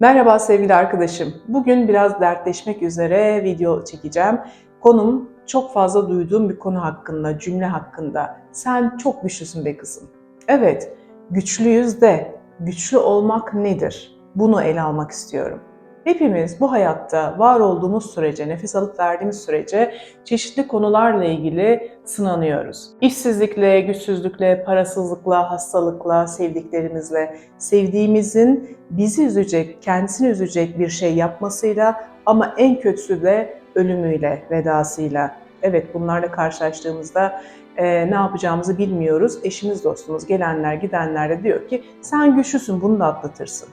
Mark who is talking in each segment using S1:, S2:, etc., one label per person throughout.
S1: Merhaba sevgili arkadaşım. Bugün biraz dertleşmek üzere video çekeceğim. Konum çok fazla duyduğum bir konu hakkında, cümle hakkında. Sen çok güçlüsün be kızım. Evet, güçlüyüz de güçlü olmak nedir? Bunu ele almak istiyorum. Hepimiz bu hayatta var olduğumuz sürece, nefes alıp verdiğimiz sürece çeşitli konularla ilgili sınanıyoruz. İşsizlikle, güçsüzlükle, parasızlıkla, hastalıkla, sevdiklerimizle, sevdiğimizin bizi üzecek, kendisini üzecek bir şey yapmasıyla ama en kötüsü de ölümüyle, vedasıyla. Evet bunlarla karşılaştığımızda e, ne yapacağımızı bilmiyoruz. Eşimiz, dostumuz, gelenler, gidenler de diyor ki sen güçlüsün bunu da atlatırsın.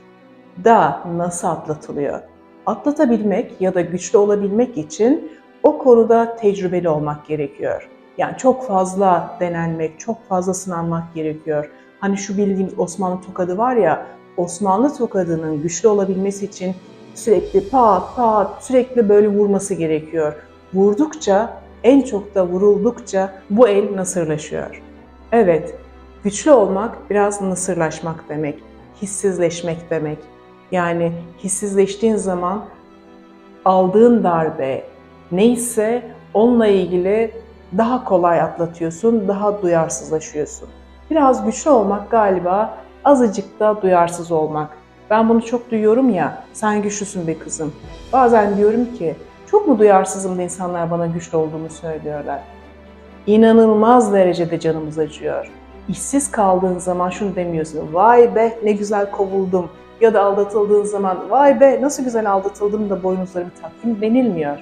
S1: Da nasıl atlatılıyor? Atlatabilmek ya da güçlü olabilmek için o konuda tecrübeli olmak gerekiyor. Yani çok fazla denenmek, çok fazla sınanmak gerekiyor. Hani şu bildiğimiz Osmanlı tokadı var ya, Osmanlı tokadının güçlü olabilmesi için sürekli pat pat sürekli böyle vurması gerekiyor. Vurdukça, en çok da vuruldukça bu el nasırlaşıyor. Evet, güçlü olmak biraz nasırlaşmak demek, hissizleşmek demek. Yani hissizleştiğin zaman aldığın darbe neyse onunla ilgili daha kolay atlatıyorsun, daha duyarsızlaşıyorsun. Biraz güçlü olmak galiba azıcık da duyarsız olmak. Ben bunu çok duyuyorum ya, sen güçlüsün be kızım. Bazen diyorum ki, çok mu duyarsızım da insanlar bana güçlü olduğumu söylüyorlar. İnanılmaz derecede canımız acıyor. İşsiz kaldığın zaman şunu demiyorsun, vay be ne güzel kovuldum. Ya da aldatıldığın zaman, vay be nasıl güzel aldatıldım da boynuzlarımı taktım denilmiyor.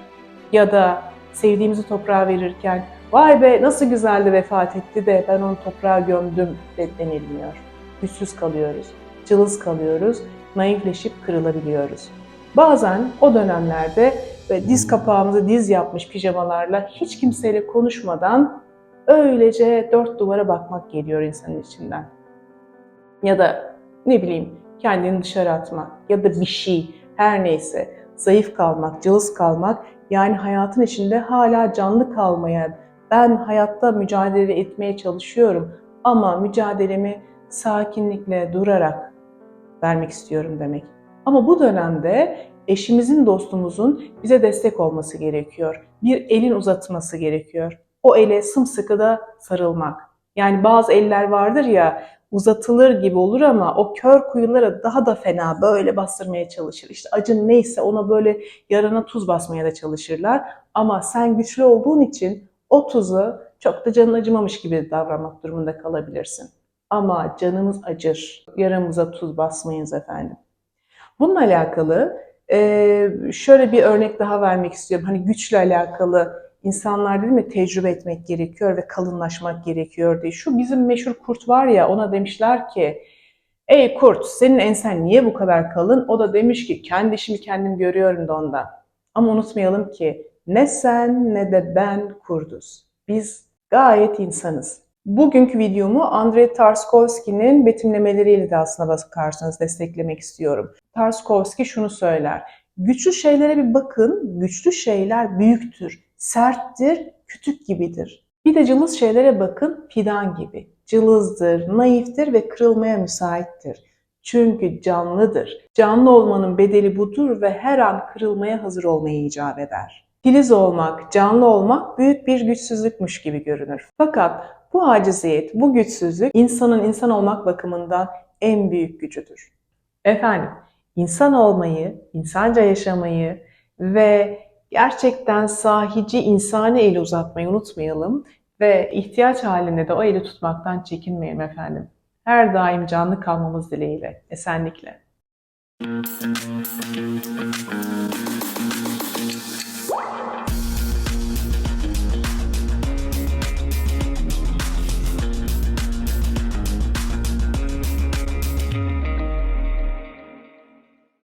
S1: Ya da sevdiğimizi toprağa verirken, vay be nasıl güzeldi vefat etti de ben onu toprağa gömdüm de denilmiyor. Güçsüz kalıyoruz, cılız kalıyoruz, naifleşip kırılabiliyoruz. Bazen o dönemlerde ve diz kapağımızı diz yapmış pijamalarla hiç kimseyle konuşmadan öylece dört duvara bakmak geliyor insanın içinden. Ya da ne bileyim kendini dışarı atmak ya da bir şey her neyse zayıf kalmak, cılız kalmak yani hayatın içinde hala canlı kalmaya ben hayatta mücadele etmeye çalışıyorum ama mücadelemi sakinlikle durarak vermek istiyorum demek. Ama bu dönemde eşimizin, dostumuzun bize destek olması gerekiyor. Bir elin uzatması gerekiyor. O ele sımsıkı da sarılmak. Yani bazı eller vardır ya uzatılır gibi olur ama o kör kuyulara daha da fena böyle bastırmaya çalışır. İşte acın neyse ona böyle yarana tuz basmaya da çalışırlar. Ama sen güçlü olduğun için o tuzu çok da canın acımamış gibi davranmak durumunda kalabilirsin. Ama canımız acır. Yaramıza tuz basmayınız efendim. Bununla alakalı şöyle bir örnek daha vermek istiyorum. Hani güçle alakalı insanlar değil mi tecrübe etmek gerekiyor ve kalınlaşmak gerekiyor diye. Şu bizim meşhur kurt var ya ona demişler ki Ey kurt senin ensen niye bu kadar kalın? O da demiş ki kendi işimi kendim görüyorum da ondan. Ama unutmayalım ki ne sen ne de ben kurduz. Biz gayet insanız. Bugünkü videomu Andrei Tarkovski'nin betimlemeleriyle de aslına bakarsanız desteklemek istiyorum. Tarkovski şunu söyler. Güçlü şeylere bir bakın. Güçlü şeyler büyüktür, serttir, kütük gibidir. Bir de cılız şeylere bakın. Fidan gibi. Cılızdır, naiftir ve kırılmaya müsaittir. Çünkü canlıdır. Canlı olmanın bedeli budur ve her an kırılmaya hazır olmaya icap eder. Filiz olmak, canlı olmak büyük bir güçsüzlükmüş gibi görünür. Fakat bu aciziyet, bu güçsüzlük insanın insan olmak bakımından en büyük gücüdür. Efendim, insan olmayı, insanca yaşamayı ve gerçekten sahici insani eli uzatmayı unutmayalım ve ihtiyaç halinde de o eli tutmaktan çekinmeyelim efendim. Her daim canlı kalmamız dileğiyle, esenlikle.